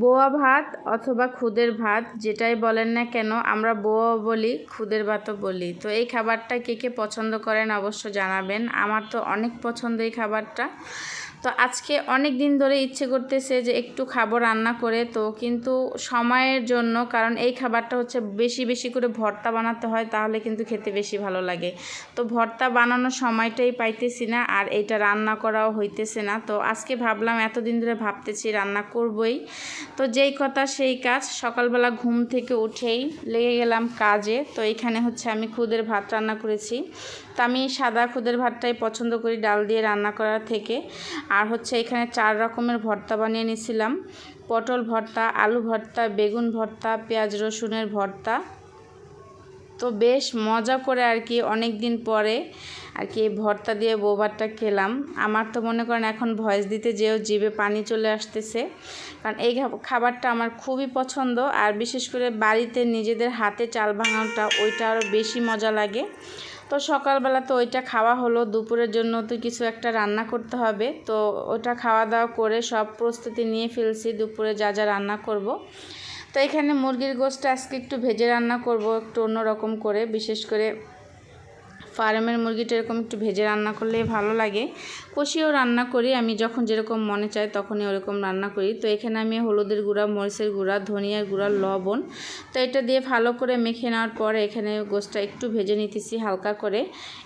বোয়া ভাত অথবা খুদের ভাত, যেটাই বলেন না কেন, আমরা বোয়া বলি, খুদের ভাতও বলি। তো এই খাবারটা কে কে পছন্দ করেন অবশ্য জানাবেন। আমার তো অনেক পছন্দ এই খাবারটা। তো আজকে অনেক দিন ধরে ইচ্ছে করতেছে যে একটু খাব রান্না করে, তো কিন্তু সময়ের জন্য, কারণ এই খাবারটা হচ্ছে বেশি বেশি করে ভর্তা বানাতে হয়, তাহলে কিন্তু খেতে বেশি ভালো লাগে। তো ভর্তা বানানোর সময়টাই পাইতেছি না, আর এটা রান্না করাও হইতেছে না। তো আজকে ভাবলাম এতদিন ধরে ভাবতেছি রান্না করবই। তো যেই কথা সেই কাজ, সকালবেলা ঘুম থেকে উঠেই লেগে গেলাম কাজে। তো এখানে হচ্ছে আমি খুদের ভাত রান্না করেছি। তো আমি সাদা খুদের ভাতটাই পছন্দ করি ডাল দিয়ে রান্না করার থেকে। আর হচ্ছে এখানে চার রকমের ভর্তা বানিয়ে নিয়েছিলাম। পটল ভর্তা, আলু ভর্তা, বেগুন ভর্তা, পেঁয়াজ রসুনের ভর্তা। তো বেশ মজা করে আর কি অনেক দিন পরে আর কি ভর্তা দিয়ে বোবারটা খেলাম। আমার তো মনে করেন এখন ভয়েস দিতে যেও জিভে পানি চলে আসতেছে। কারণ এই খাবারটা আমার খুবই পছন্দ। আর বিশেষ করে বাড়িতে নিজেদের হাতে চাল ভাঙাটা ওইটা আরও বেশি মজা লাগে। তো সকালবেলা তো ওইটা খাওয়া হলো, দুপুরের জন্য তো কিছু একটা রান্না করতে হবে। তো ওটা খাওয়া দাওয়া করে সব প্রস্তুতি নিয়ে ফেলছি, দুপুরে যা যা রান্না করব। তো এখানে মুরগির গোষ্ঠটা আজকে একটু ভেজে রান্না করব একটু অন্যরকম করে বিশেষ করে ফার্মের মুরগিটা এরকম একটু ভেজে রান্না করলে ভালো লাগে। কষিয়েও রান্না করি, আমি যখন যেরকম মনে চায় তখনই ওরকম রান্না করি। তো এখানে আমি হলুদের গুঁড়া, মরিচের গুঁড়া, ধনিয়ার গুঁড়া, লবণ, তো এটা দিয়ে ভালো করে মেখে নেওয়ার পরে এখানে গোষ্ঠটা একটু ভেজে নিতেছি হালকা করে।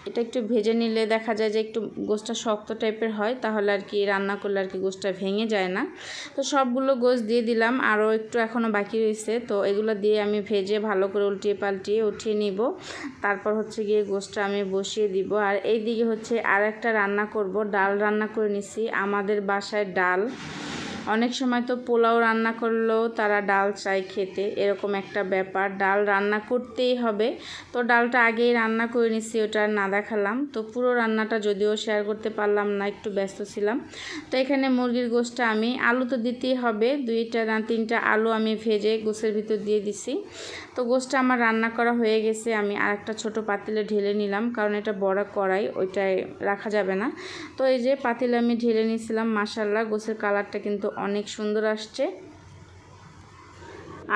এটা একটু ভেজে নিলে দেখা যায় যে একটু গোষ্ঠটা শক্ত টাইপের হয়, তাহলে আর কি রান্না করলে আর কি গোষ্ঠটা ভেঙে যায় না। তো সবগুলো গোশ দিয়ে দিলাম, আরও একটু এখনও বাকি রয়েছে। তো এগুলো দিয়ে আমি ভেজে ভালো করে উল্টিয়ে পাল্টিয়ে উঠিয়ে নিব। তারপর হচ্ছে গিয়ে গোষ্ঠটা আমি বসিয়ে দিব। আর এই দিকে হচ্ছে আর একটা রান্না করব। ডাল রান্না করে নিছি। আমাদের বাসায় ডাল। অনেক সময় তো পোলাও রান্না করলেও তারা ডাল চাই খেতে, এরকম একটা ব্যাপার। ডাল রান্না করতেই হবে। তো ডালটা আগেই রান্না করে নিছি, ওটা না দেখালাম। তো পুরো রান্নাটা যদিও শেয়ার করতে পারলাম না, একটু ব্যস্ত ছিলাম। তো এখানে মুরগির গোষ্ঠটা আমি আলু তো দিতেই হবে, দুইটা না তিনটা আলু আমি ভেজে গোসের ভিতর দিয়ে দিছি। তো গোষ্ঠটা আমার রান্না করা হয়ে গেছে, আমি আর একটা ছোটো পাতিলে ঢেলে নিলাম, কারণ এটা বড় কড়াই, ওইটায় রাখা যাবে না। তো এই যে পাতিলে আমি ঢেলে নিয়েছিলাম মাসাল্লাহ গোসের কালারটা কিন্তু অনেক সুন্দর আসছে।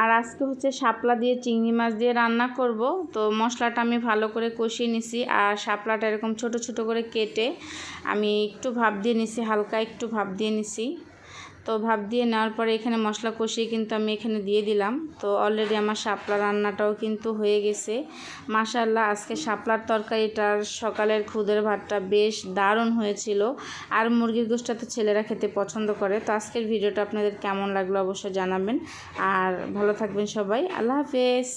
আর আজকে হচ্ছে শাপলা দিয়ে চিংড়ি মাছ দিয়ে রান্না করব। তো মশলাটা আমি ভালো করে কষিয়ে নিছি আর শাপলাটা এরকম ছোট ছোট করে কেটে আমি একটু ভাপ দিয়ে নিছি, হালকা একটু ভাপ দিয়ে নিছি। তো ভাপ দিয়ে নেওয়ার পরে এখানে মশলা কষিয়ে কিন্তু আমি এখানে দিয়ে দিলাম। তো অলরেডি আমার শাপলা রান্নাটাও কিন্তু হয়ে গেছে। মাশাল্লাহ আজকে শাপলার তরকারিটার সকালের খুদের ভাতটা বেশ দারুণ হয়েছিল। আর মুরগির গোষ্ঠটা তো ছেলেরা খেতে পছন্দ করে। তো আজকের ভিডিওটা আপনাদের কেমন লাগল অবশ্যই জানাবেন। আর ভালো থাকবেন সবাই। আল্লাহ হাফেজ।